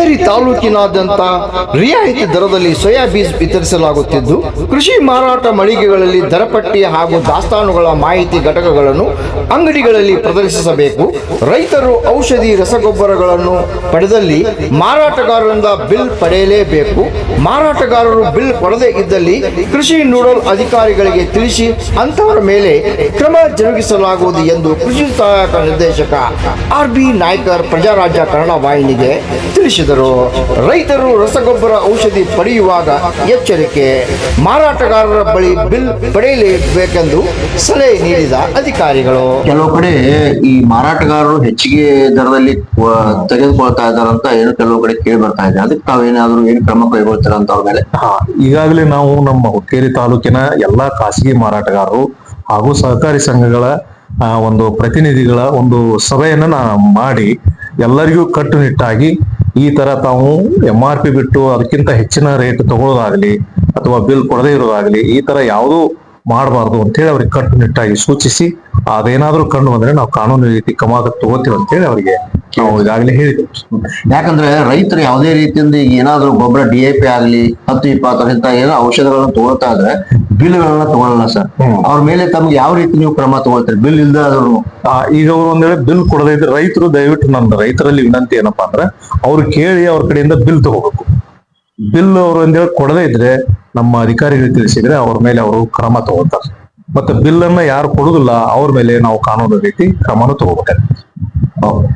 ಇತೇರಿ ತಾಲೂಕಿನಾದ್ಯಂತ ರಿಯಾಯಿತಿ ದರದಲ್ಲಿ ಸೋಯಾ ಬೀಜ್ ವಿತರಿಸಲಾಗುತ್ತಿದ್ದು, ಕೃಷಿ ಮಾರಾಟ ಮಳಿಗೆಗಳಲ್ಲಿ ದರಪಟ್ಟಿ ಹಾಗೂ ದಾಸ್ತಾನುಗಳ ಮಾಹಿತಿ ಘಟಕಗಳನ್ನು ಅಂಗಡಿಗಳಲ್ಲಿ ಪ್ರದರ್ಶಿಸಬೇಕು. ರೈತರು ಔಷಧಿ ರಸಗೊಬ್ಬರಗಳನ್ನು ಪಡೆದಲ್ಲಿ ಮಾರಾಟಗಾರರಿಂದ ಬಿಲ್ ಪಡೆಯಲೇಬೇಕು. ಮಾರಾಟಗಾರರು ಬಿಲ್ ಕೊಡದೇ ಇದ್ದಲ್ಲಿ ಕೃಷಿ ನೋಡಲ್ ಅಧಿಕಾರಿಗಳಿಗೆ ತಿಳಿಸಿ ಅಂತವರ ಮೇಲೆ ಕ್ರಮ ಜರುಗಿಸಲಾಗುವುದು ಎಂದು ಕೃಷಿ ಸಹಾಯಕ ನಿರ್ದೇಶಕ ಆರ್ ಬಿ ನಾಯ್ಕರ್ ಪ್ರಜಾರಾಜ್ಯ ಕನ್ನಡ ವಾಹಿನಿಗೆ ತಿಳಿಸಿದರು. ರೈತರು ರಸಗೊಬ್ಬರ ಔಷಧಿ ಪಡೆಯುವಾಗ ಎಚ್ಚರಿಕೆ ಮಾರಾಟಗಾರರ ಬಳಿ ಬಿಲ್ ಪಡೆಯಲೇಬೇಕೆಂದು ಸಲಹೆ ನೀಡಿದ ಅಧಿಕಾರಿಗಳು. ಕೆಲವು ಕಡೆ ಈ ಮಾರಾಟಗಾರರು ಹೆಚ್ಚಿಗೆ ದರದಲ್ಲಿ ತೆಗೆದುಕೊಳ್ತಾ ಇದ್ದಾರಂತ ಏನು ಕೆಲವು ಕಡೆ ಕೇಳಿ ಬರ್ತಾ ಇದೆ. ಅದಕ್ಕೆ ತಾವೇನಾದ್ರೂ ಏನು ಕ್ರಮ ಕೈಗೊಳ್ತೀರಾ ಅಂತ ಅವ್ರ ಮೇಲೆ? ಈಗಾಗಲೇ ನಾವು ನಮ್ಮ ಹುಕ್ಕೇರಿ ತಾಲೂಕಿನ ಎಲ್ಲಾ ಖಾಸಗಿ ಮಾರಾಟಗಾರರು ಹಾಗೂ ಸಹಕಾರಿ ಸಂಘಗಳ ಆ, ಒಂದು ಪ್ರತಿನಿಧಿಗಳ ಒಂದು ಸಭೆಯನ್ನ ನಾನು ಮಾಡಿ ಎಲ್ಲರಿಗೂ ಕಟ್ಟುನಿಟ್ಟಾಗಿ ಈ ತರ ತಾವು ಎಂ ಆರ್ ಪಿ ಬಿಟ್ಟು ಅದಕ್ಕಿಂತ ಹೆಚ್ಚಿನ ರೇಟ್ ತಗೊಳ್ಳೋದಾಗ್ಲಿ ಅಥವಾ ಬಿಲ್ ಕೊಡದೇ ಇರೋದಾಗ್ಲಿ ಈ ತರ ಯಾವುದೂ ಮಾಡಬಾರ್ದು ಅಂತೇಳಿ ಅವ್ರಿಗೆ ಕಟ್ಟುನಿಟ್ಟಾಗಿ ಸೂಚಿಸಿ. ಅದೇನಾದ್ರೂ ಕಂಡು ಬಂದ್ರೆ ನಾವು ಕಾನೂನು ರೀತಿ ಕ್ರಮ ತಗೋತೀವಿ ಅಂತೇಳಿ ಅವರಿಗೆ ನಾವು ಈಗಾಗಲೇ ಹೇಳಿದ್ವಿ. ಯಾಕಂದ್ರೆ ರೈತರು ಯಾವುದೇ ರೀತಿಯಿಂದ ಏನಾದ್ರೂ ಗೊಬ್ಬರ ಡಿ ಎ ಪಿ ಆಗ್ಲಿ ಹತ್ತು ಇಪ್ಪತ್ತು ಇಂತ ಏನೋ ಔಷಧಗಳನ್ನ ಇದ್ರೆ ಬಿಲ್ಗಳನ್ನ ತಗೊಳ್ಳಲ್ಲ ಸರ್. ಅವ್ರ ಮೇಲೆ ತಮ್ಗೆ ಯಾವ ರೀತಿ ನೀವು ಕ್ರಮ ತಗೊಳ್ತೀರಿ? ಬಿಲ್ ಇಲ್ದ ಆದ್ರೂ. ಈಗ ಅವ್ರು ಒಂದ್ ವೇಳೆ ಬಿಲ್ ಕೊಡದೇ ಇದ್ರೆ ರೈತರು ದಯವಿಟ್ಟು ನನ್ನ ರೈತರಲ್ಲಿ ವಿನಂತಿ ಏನಪ್ಪಾ ಅಂದ್ರೆ ಅವ್ರು ಕೇಳಿ ಅವ್ರ ಕಡೆಯಿಂದ ಬಿಲ್ ತಗೋಬೇಕು. ಬಿಲ್ ಅವ್ರು ಒಂದ್ ಕೊಡದೇ ಇದ್ರೆ ನಮ್ಮ ಅಧಿಕಾರಿಗಳಿಗೆ ತಿಳಿಸಿದ್ರೆ ಅವ್ರ ಮೇಲೆ ಅವರು ಕ್ರಮ ತಗೋತಾರೆ ಮತ್ತೆ ಬಿಲ್ ಅನ್ನ ಯಾರು ಕೊಡುದಿಲ್ಲ ಅವ್ರ ಮೇಲೆ ನಾವು ಕಾನೂನು ರೀತಿ ಕ್ರಮನೂ ತಗೋಬೇಕಾಗ್ತದೆ ಹೌದು